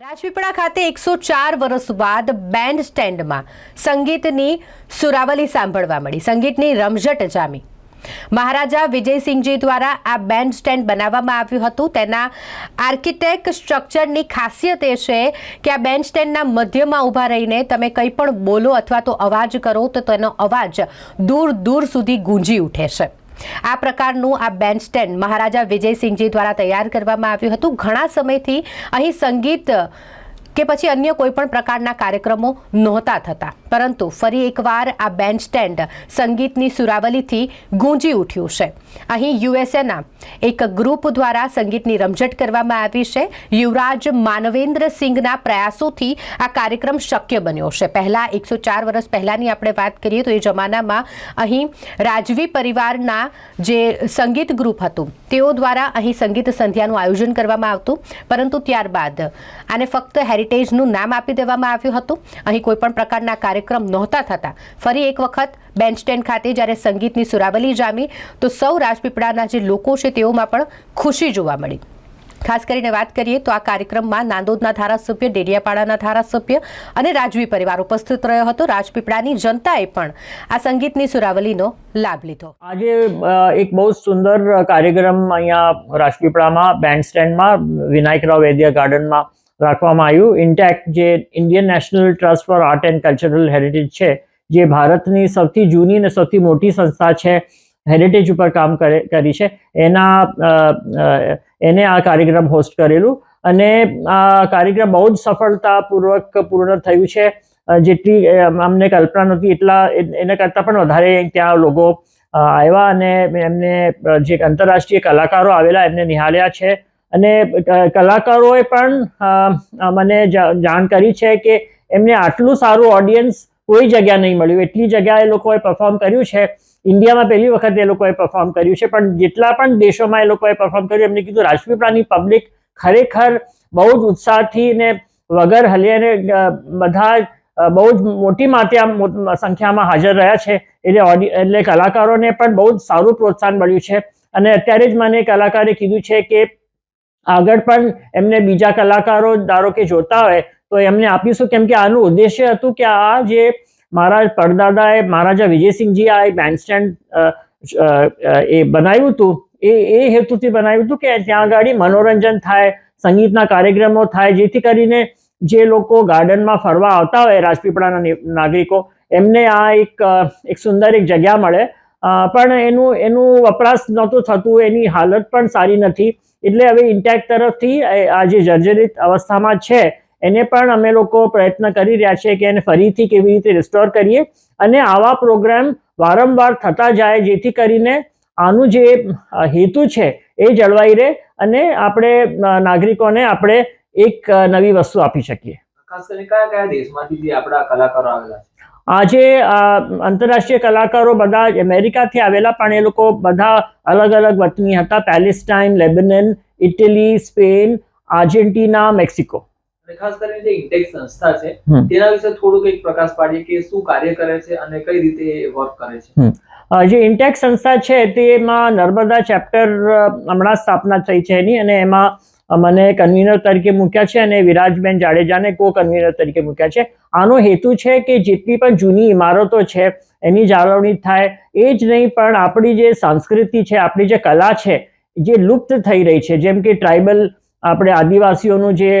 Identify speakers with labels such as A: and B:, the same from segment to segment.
A: રાજપીપળા ખાતે એકસો ચાર વર્ષ બાદ બેન્ડ સ્ટેન્ડમાં સંગીતની સુરાવલી સાંભળવા મળી. સંગીતની રમઝટ જામી. મહારાજા વિજયસિંહજી દ્વારા આ બેન્ડ સ્ટેન્ડ બનાવવામાં આવ્યું હતું. તેના આર્કિટેક્ટ સ્ટ્રક્ચરની ખાસિયત એ છે કે આ બેન્ડ સ્ટેન્ડના મધ્યમાં ઊભા રહીને તમે કંઈ પણ બોલો અથવા તો અવાજ કરો તો તેનો અવાજ દૂર દૂર સુધી ગુંજી ઉઠે છે. આ પ્રકારનું આ બેન્ડસ્ટેન્ડ મહારાજા વિજયસિંહજી દ્વારા તૈયાર કરવામાં આવ્યું હતું. ઘણા સમયથી અહીં સંગીત કે પછી અન્ય કોઈપણ પ્રકારના કાર્યક્રમો નહોતા થતા. પરંતુ ફરી એકવાર આ બેન્ડ સ્ટેન્ડ સંગીતની સુરાવલીથી ગુંજી ઉઠ્યું છે. અહીં યુએસએના એક ગ્રુપ દ્વારા સંગીતની રમઝટ કરવામાં આવી છે. યુવરાજ માનવેન્દ્ર સિંઘના પ્રયાસોથી આ કાર્યક્રમ શક્ય બન્યો છે. પહેલા એકસો ચાર વર્ષ પહેલાંની આપણે વાત કરીએ તો એ જમાનામાં અહીં રાજવી પરિવારના જે સંગીત ગ્રુપ હતું, તેઓ દ્વારા અહીં સંગીત સંધ્યાનું આયોજન કરવામાં આવતું. પરંતુ ત્યારબાદ આને ફક્ત હેરિટેજનું નામ આપી દેવામાં આવ્યું હતું. અહીં કોઈપણ પ્રકારના પ્રકારના કાર્યક્રમ નહોતા થતા. ફરી એક વખત બેન્ચ સ્ટેન્ડ ખાતે જ્યારે સંગીતની સુરાવલી જામી, તો સૌ રાજપીપળાના જે લોકો છે તેઓમાં પણ ખુશી જોવા મળી. ખાસ કરીને વાત કરીએ તો આ કાર્યક્રમમાં નાંદોદના ધારાસભ્ય, ડેડિયાપાડાના ધારાસભ્ય અને રાજવી પરિવાર ઉપસ્થિત રહ્યો હતો. રાજપીપળાની જનતાએ પણ આ સંગીતની સુરાવલીનો લાભ લીધો.
B: આજે એક બહુ સુંદર કાર્યક્રમ અહીંયા રાજપીપળામાં બેન્ડ સ્ટેન્ડમાં વિનાયકરાવ વૈદ્ય ગાર્ડનમાં રાખવામાં આવ્યું. ઇન્ટેક્ટ જે Indian National Trust for Art and Cultural Heritage છે, જે ભારતની સૌથી જૂની અને સૌથી મોટી સંસ્થા છે હેરિટેજ ઉપર કામ કરે, કરી છે. એના એને આ કાર્યક્રમ હોસ્ટ કરેલું અને આ કાર્યક્રમ બહુ જ સફળતાપૂર્વક પૂર્ણ થયું છે. જેટલી અમને કલ્પના નહોતી એટલા એના કરતાં પણ વધારે ત્યાં લોકો આવ્યા અને એમને જે આંતરરાષ્ટ્રીય કલાકારો આવેલા એમને નિહાળ્યા છે. અને કલાકારોએ પણ મને જાણ કરી છે કે એમને આટલું સારું ઓડિયન્સ કોઈ જગ્યા નહીં મળ્યું. એટલી જગ્યાએ એ લોકોએ પરફોર્મ કર્યું છે. ઇન્ડિયામાં પહેલી વખત એ લોકોએ પરફોર્મ કર્યું છે. પણ જેટલા પણ દેશોમાં એ લોકોએ પરફોર્મ કર્યું, એમને કીધું રાજપીપળાની પબ્લિક ખરેખર બહુ જ ઉત્સાહથી ને વગર હલ્યાને અને બધા બહુ જ મોટી માત્રા સંખ્યામાં હાજર રહ્યા છે. એટલે એટલે કલાકારોને પણ બહુ જ સારું પ્રોત્સાહન મળ્યું છે. અને અત્યારે જ મને કલાકારે કીધું છે કે આગળ પણ એમને બીજા કલાકારો, ધારો કે જોતા હોય, તો એમને આપીશું કેમ કે આનું ઉદ્દેશ્ય હતું કે આ જે મારા પરદાદાએ, મહારાજા વિજયસિંહજી આ બેન્ડ એ બનાવ્યું હતું. એ એ હેતુથી બનાવ્યું હતું કે ત્યાં આગળ મનોરંજન થાય, સંગીતના કાર્યક્રમો થાય, જેથી કરીને જે લોકો ગાર્ડનમાં ફરવા આવતા હોય રાજપીપળાના નાગરિકો, એમને આ એક એક સુંદર એક જગ્યા મળે. પણ એનું એનું વપરાશ નહોતું થતું, એની હાલત પણ સારી નથી. એટલે હવે ઇન્ટેક્ટ તરફથી આ જે જર્જરિત અવસ્થામાં છે, એને પણ અમે લોકો પ્રયત્ન કરી રહ્યા છીએ કે એને ફરીથી કેવી રીતે રિસ્ટોર કરીએ. અને આવા પ્રોગ્રામ વારંવાર થતા જાય, જેથી કરીને આનું જે હેતુ છે, એ જળવાઈ રહે અને આપણે નાગરિકોને આપણે એક નવી વસ્તુ આપી શકીએ.
C: ખાસ કરીને કયા કયા દેશમાંથી આપણા કલાકારો આવેલા છે?
B: આજે આંતરરાષ્ટ્રીય કલાકારો બધા અમેરિકાથી આવેલા પણ એ લોકો બધા અલગ અલગ વતની હતા. Palestine Lebanon Italy Spain Argentina Mexico.
C: ખાસ કરીને જે ઇન્ટેક સંસ્થા છે તેના વિશે થોડુંક એક પ્રકાશ પાડીએ કે શું કાર્ય કરે છે અને કઈ રીતે વર્ક કરે છે?
B: જે ઇન્ટેક સંસ્થા છે તેમાં નર્મદા ચેપ્ટર હમણાં સ્થાપના થઈ છે એની અને એમાં મને કન્વીનર તરીકે મૂક્યા છે અને વિરાજબેન જાડેજાને કો કન્વીનર તરીકે મૂક્યા છે. આનો હેતુ છે કે જેટલી પણ જૂની ઇમારતો છે, એની જાળવણી થાય એ જ નહીં પણ આપણી જે સંસ્કૃતિ છે, આપણી જે કલા છે, જે લુપ્ત થઈ રહી છે. જેમ કે ટ્રાઇબલ આપણે આદિવાસીઓનું જે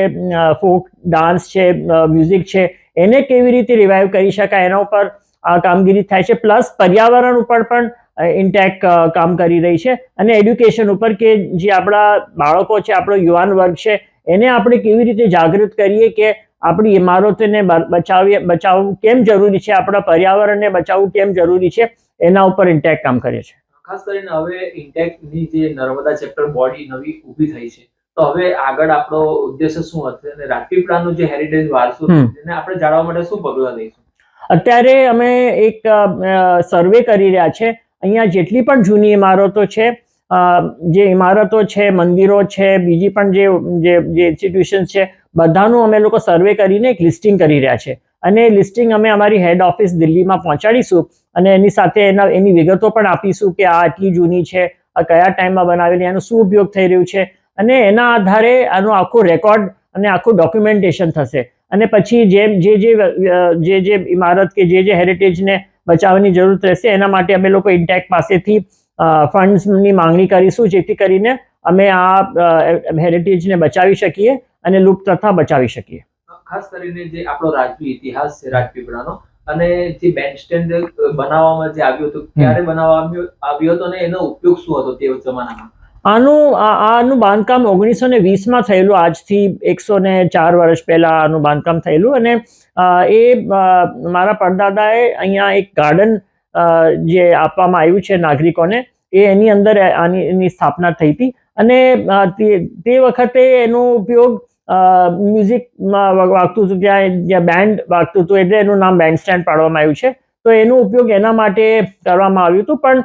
B: ફોક ડાન્સ છે મ્યુઝિક છે, એને કેવી રીતે રિવાઇવ કરી શકાય, એના ઉપર આ કામગીરી થાય છે. પ્લસ પર્યાવરણ ઉપર પણ ઇન્ટેક કામ કરી રહી છે. અને એડ્યુકેશન ઉપર કે જે આપણા બાળકો છે આપણો યુવાન વર્ગ છે એને આપણે કેવી રીતે જાગૃત કરીએ કે આપણી ઇમારતોને બચાવીએ બચાવવું કેમ જરૂરી છે આપણા પર્યાવરણને બચાવવું કેમ જરૂરી છે એના ઉપર ઇન્ટેક કામ કરે છે.
C: ખાસ કરીને હવે ઇન્ટેકની જે નર્મદા ચેપ્ટર બોડી નવી ઊભી થઈ છે તો હવે આગળ આપણો ઉદ્દેશ્ય શું હશે અને રાજપીપળાનું જે હેરિટેજ વારસો એને આપણે જાળવવા માટે શું પગલાં લઈશું?
B: અત્યારે અમે એક સર્વે કરી રહ્યા છે અહીંયા જેટલી પણ જૂની ઇમારતો છે જે ઇમારતો છે, મંદિરો છે, બીજી પણ જે જે ઇન્સ્ટિટ્યુશન છે, બધાનું અમે લોકો સર્વે કરીને એક લિસ્ટિંગ કરી રહ્યા છે. અને એ લિસ્ટિંગ અમે અમારી હેડ ઓફિસ દિલ્હીમાં પહોંચાડીશું અને એની સાથે એના, એની વિગતો પણ આપીશું કે આ આટલી જૂની છે, આ કયા ટાઈમમાં બનાવેલી એનો શું ઉપયોગ થઈ રહ્યું છે. અને એના આધારે આનો આખો રેકોર્ડ અને આખું ડોક્યુમેન્ટેશન થશે. અને પછી જેમ, જે જે જે જે ઇમારત કે જે જે હેરિટેજને બચાવવાની જરૂરત રહેશે. એના માટે અમે લોકો ઇન્ટેક પાસેથી ફંડ્સની માંગણી કરીશું, જેથી કરીને અમે આ હેરિટેજને બચાવી શકીએ અને લુપ્ત પ્રથા બચાવી શકીએ.
C: ખાસ કરીને જે આપણો રાજવી ઇતિહાસ છે, રાજપીપળાનો, અને જે બેન્ડ સ્ટેન્ડ બનાવવામાં જે આવ્યું હતું, ક્યારે બનાવવામાં આવ્યો હતો અને એનો ઉપયોગ શું હતો તે જમાનામાં?
B: આનું આનું બાંધકામ ઓગણીસો ને વીસમાં થયેલું, આજથી એકસો ને ચાર વર્ષ પહેલાં આનું બાંધકામ થયેલું. અને એ મારા પરદાદાએ અહીંયા એક ગાર્ડન જે આપવામાં આવ્યું છે નાગરિકોને, એ એની અંદર આની, એની સ્થાપના થઈ હતી. અને તે વખતે એનો ઉપયોગ મ્યુઝિકમાં વાગતું હતું ત્યાં, જ્યાં બેન્ડ વાગતું હતું, એટલે એનું નામ બેન્ડ સ્ટેન્ડ પાડવામાં આવ્યું છે. તો એનો ઉપયોગ એના માટે કરવામાં આવ્યું હતું. પણ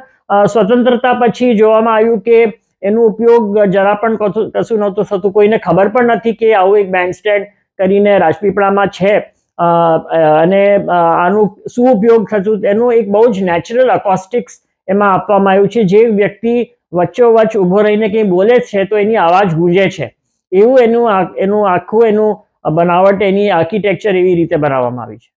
B: સ્વતંત્રતા પછી જોવામાં આવ્યું કે એનો ઉપયોગ જરા પણ કશું નહોતું થતું. કોઈને ખબર પણ નથી કે આવું એક બેન્ડ સ્ટેન્ડ કરીને રાજપીપળામાં છે. અને આનું શું ઉપયોગ થતું? એનું એક બહુ જ નેચરલ અકોસ્ટિક્સ એમાં આપવામાં આવ્યું છે. જે વ્યક્તિ વચ્ચોવચ્ચ ઊભો રહીને કંઈ બોલે છે તો એની અવાજ ગૂંજે છે. એવું એનું એનું આખું એનું બનાવટ, એની આર્કિટેક્ચર એવી રીતે બનાવવામાં આવી છે.